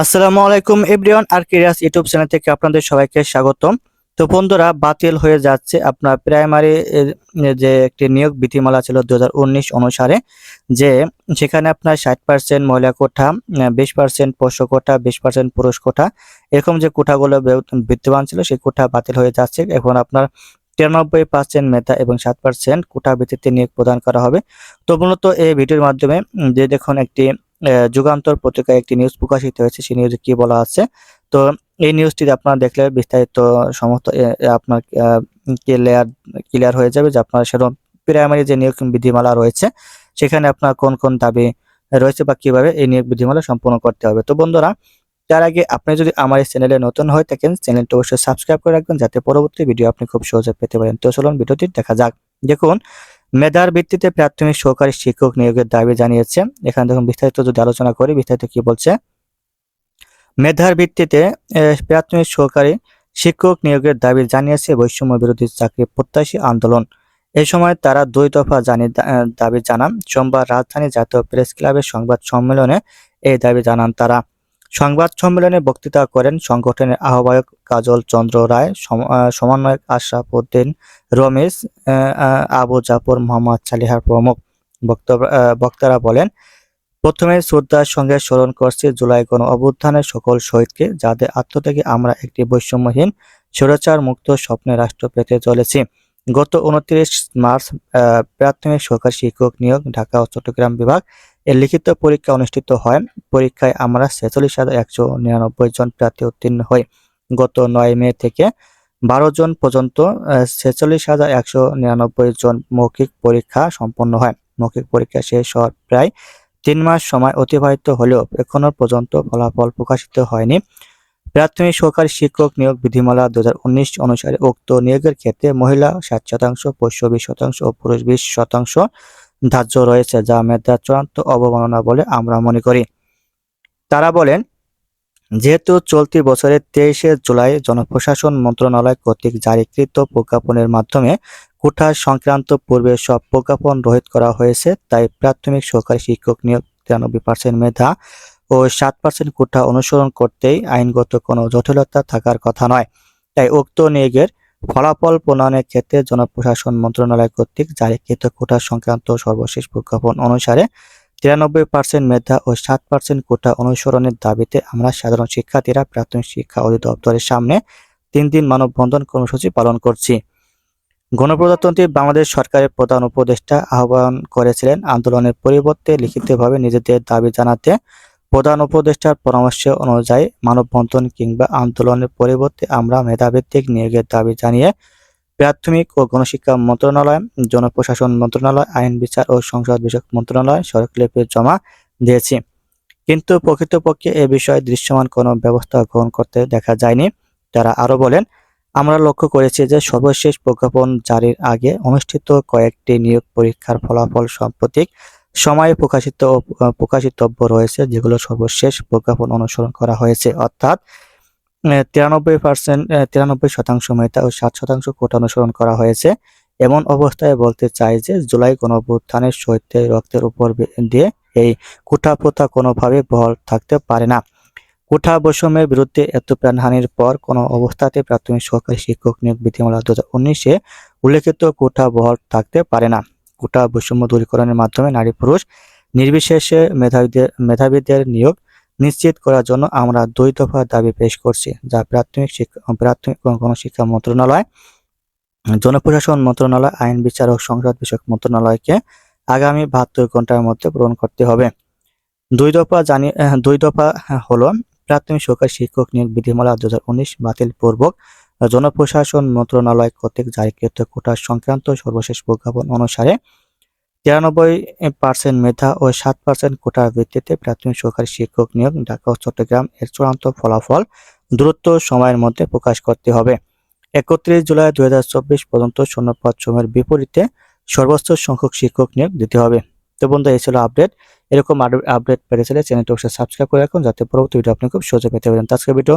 আসসালামু আলাইকুম এভরিওয়ান, আর কিরিয়াস ইউটিউব চ্যানেল থেকে আপনাদের সবাইকে স্বাগতম। তো বন্ধুরা, বাতিল হয়ে যাচ্ছে আপনার প্রাইমারি যে একটি নিয়োগ বিধিমালা ছিল দু হাজার উনিশ অনুসারে, যে সেখানে আপনার ষাট পার্সেন্ট মহিলা কোঠা বিশ পার্সেন্ট পোষ্য কোঠা বিশ পার্সেন্ট পুরুষ কোঠা এরকম যে কোঠাগুলো বিদ্যমান ছিল সেই কোঠা বাতিল হয়ে যাচ্ছে। এখন আপনার তিরানব্বই পার্সেন্ট মেধা এবং সাত পার্সেন্ট কোঠা ভিত্তিতে নিয়োগ প্রদান করা হবে। তো মূলত এই ভিডিওর মাধ্যমে, যে দেখুন একটি যুগান্তর পত্রিকায় একটি নিউজ প্রকাশিত হয়েছে, সেই নিউজে কি বলা আছে? তো এই নিউজটি আপনারা দেখলে বিস্তারিত সমস্ত আপনার ক্লিয়ার ক্লিয়ার হয়ে যাবে যে আপনার সেরকম প্রাইমারি যে নিয়োগ বিধিমালা রয়েছে, সেখানে আপনার কোন কোন দাবি রয়েছে বা কীভাবে এই নিয়োগ বিধিমালা সম্পূর্ণ করতে হবে। তো বন্ধুরা, তার আগে আপনি যদি আমার এই চ্যানেলে নতুন হয়ে থাকেন চ্যানেলটি অবশ্যই সাবস্ক্রাইব করে রাখবেন, যাতে পরবর্তী ভিডিও আপনি খুব সহজে পেতে পারেন। তো চলুন ভিডিওটি দেখা যাক। দেখুন মেধার ভিত্তিতে প্রাথমিক সহকারী শিক্ষক নিয়োগের দাবি জানিয়েছে। এখানে দেখুন, বিস্তারিত যদি আলোচনা করি, বিস্তারিত কি বলছে? মেধার ভিত্তিতে প্রাথমিক সহকারী শিক্ষক নিয়োগের দাবি জানিয়েছে বৈষম্য বিরোধী চাকরি প্রত্যাশী আন্দোলন। এ সময় তারা দুই দফা জানি দাবি জানান। সোমবার রাজধানী জাতীয় প্রেস ক্লাবের সংবাদ সম্মেলনে এই দাবি জানান তারা। সংবাদ সম্মেলনে বক্তৃতা করেন সংগঠনের আহ্বায়ক কাজল চন্দ্র রায় সমন্বয়ক আশরাফ উদ্দিন, রমেশ আবু জাফর মোহাম্মদ সালিহার প্রমুখ। বক্তারা বলেন, প্রথমে শ্রদ্ধার সঙ্গে স্মরণ করছি জুলাই গণ অভ্যুত্থানের সকল শহীদকে, যাদের আত্মত্যাগে আমরা একটি বৈষম্যহীন স্বৈরাচার মুক্ত স্বপ্নে রাষ্ট্র পেতে চলেছি গত উনত্রিশ মার্চ প্রাথমিক সরকারি শিক্ষক নিয়োগ ঢাকা ও চট্টগ্রাম বিভাগ এর লিখিত পরীক্ষা অনুষ্ঠিত হয়। পরীক্ষায় আমরা ছেচল্লিশ হাজার একশো নিরানব্বই জন প্রার্থী উত্তীর্ণ হই। গত নয় মে থেকে বারো জন পর্যন্ত ছেচল্লিশ হাজার একশো নিরানব্বই জন মৌখিক পরীক্ষা সম্পন্ন হয়। মৌখিক পরীক্ষা শেষ হওয়ার প্রায় তিন মাস সময় অতিবাহিত হলেও এখনও পর্যন্ত ফলাফল প্রকাশিত হয়নি। প্রাথমিক সরকারি শিক্ষক নিয়োগ বিধিমালা দুহাজার উনিশ অনুসারে উক্ত নিয়োগের ক্ষেত্রে মহিলা ষাট শতাংশ, পুরুষ বিশ শতাংশ ও পুরুষ বিশ শতাংশ ধার্য রয়েছে, যা মেধার চূড়ান্ত অবমাননা বলে আমরা মনে করি। তারা বলেন, যেহেতু চলতি বছরের তেইশে জুলাই জনপ্রশাসন মন্ত্রণালয় কর্তৃক জারিকৃত প্রজ্ঞাপনের মাধ্যমে কোঠা সংক্রান্ত পূর্বে সব প্রজ্ঞাপন রহিত করা হয়েছে, তাই প্রাথমিক সরকারি শিক্ষক নিয়োগ তিরানব্বই পার্সেন্ট মেধা ও সাত পার্সেন্ট কোঠা অনুসরণ করতেই আইনগত কোনো জটিলতা থাকার কথা নয়। তাই উক্ত নিয়োগের ফলাফল প্রণয়নের ক্ষেত্রে জনপ্রশাসন মন্ত্রণালয় কর্তৃক জারিকৃত কোঠা সংক্রান্ত সর্বশেষ প্রজ্ঞাপন অনুসারে তিরানব্বই পার্সেন্ট মেধা ও সাত পার্সেন্ট কোটা অনুসরণের দাবিতে আমরা সাধারণ শিক্ষার্থীরা, প্রাথমিক শিক্ষা অধিদপ্তরের সামনে তিন দিন মানববন্ধন কর্মসূচি পালন করছি। গণপ্রজাতন্ত্রী বাংলাদেশ সরকারের প্রধান উপদেষ্টা আহ্বান করেছিলেন, আন্দোলনের পরিবর্তে লিখিতভাবে নিজেদের দাবি জানাতে প্রধান উপদেষ্টার পরামর্শ অনুযায়ী মানববন্ধন কিংবা আন্দোলনের পরিবর্তে আমরা মেধাভিত্তিক নিয়োগের দাবি জানিয়ে প্রাথমিক ও গণশিক্ষা মন্ত্রণালয়, জনপ্রশাসন মন্ত্রণালয়, আইন বিচার ও সংসদ বিষয়ক মন্ত্রণালয় স্মারকলিপি জমা দিয়েছি। কিন্তু প্রকৃতপক্ষে এ বিষয়ে দৃশ্যমান কোনো ব্যবস্থা গ্রহণ করতে দেখা যায়নি। তারা আরও বলেন, আমরা লক্ষ্য করেছি যে সর্বশেষ প্রজ্ঞাপন জারির আগে অনুষ্ঠিত কয়েকটি নিয়োগ পরীক্ষার ফলাফল সাম্প্রতিক সময়ে প্রকাশিত প্রকাশিতব্য রয়েছে, যেগুলো সর্বশেষ প্রজ্ঞাপন অনুসরণ করা হয়েছে। অর্থাৎ তিরানব্বই পার্সেন্ট তিরানব্বই শতাংশ মেধা ও ষাট শতাংশ কোটা অনুসরণ করা হয়েছে। এমন অবস্থায় বলতে চাই যে, জুলাই গণঅভ্যুত্থানের শহীদদের রক্তের উপর দিয়ে এই কোঠা প্রথা কোনোভাবে বহাল থাকতে পারে না। কোঠা বৈষম্যের বিরুদ্ধে এত প্রাণহানির পর কোনো অবস্থাতে প্রাথমিক সরকারি শিক্ষক নিয়োগ বিধিমালা দু হাজার উনিশে উল্লেখিত কোঠা বহাল থাকতে পারে না। কোঠা বৈষম্য দূরীকরণের মাধ্যমে নারী পুরুষ নির্বিশেষে মেধাবীদের মেধাবীদের নিয়োগ নিশ্চিত করার জন্য আমরা দুই দফা দাবি পেশ করছি, যা প্রাথমিক শিক্ষা প্রাথমিক গণশিক্ষা মন্ত্রণালয়, জনপ্রশাসন মন্ত্রণালয়, আইন বিচার ও সংসদ বিষয়ক মন্ত্রণালয়কে আগামী বাহাত্তর ঘণ্টার মধ্যে পূরণ করতে হবে। দুই দফা জানি, দুই দফা হলো প্রাথমিক সরকারি শিক্ষক নিয়োগ বিধিমালা দুই হাজার উনিশ বাতিল পূর্বক জনপ্রশাসন মন্ত্রণালয় কর্তৃক জারিকৃত কোটা সংক্রান্ত সর্বশেষ প্রজ্ঞাপন অনুসারে তিরানব্বই পার্সেন্ট মেধা ও সাত পার্সেন্ট কোটার ভিত্তিতে প্রাথমিক সরকারি শিক্ষক নিয়োগ ঢাকা ও চট্টগ্রাম এর চূড়ান্ত ফলাফল দ্রুত সময়ের মধ্যে প্রকাশ করতে হবে। একত্রিশ জুলাই দুই হাজার চব্বিশ পর্যন্ত শূন্যপদ সময়ের বিপরীতে সর্বোচ্চ সংখ্যক শিক্ষক নিয়োগ দিতে হবে। তো বন্ধু, এই ছিল আপডেট। এরকম আপডেট পেতে চ্যানেলটি অবশ্যই সাবস্ক্রাইব করে রাখুন যাতে পরবর্তী ভিডিও আপনি খুব সহজে পেতে পারেন। আজকের ভিডিও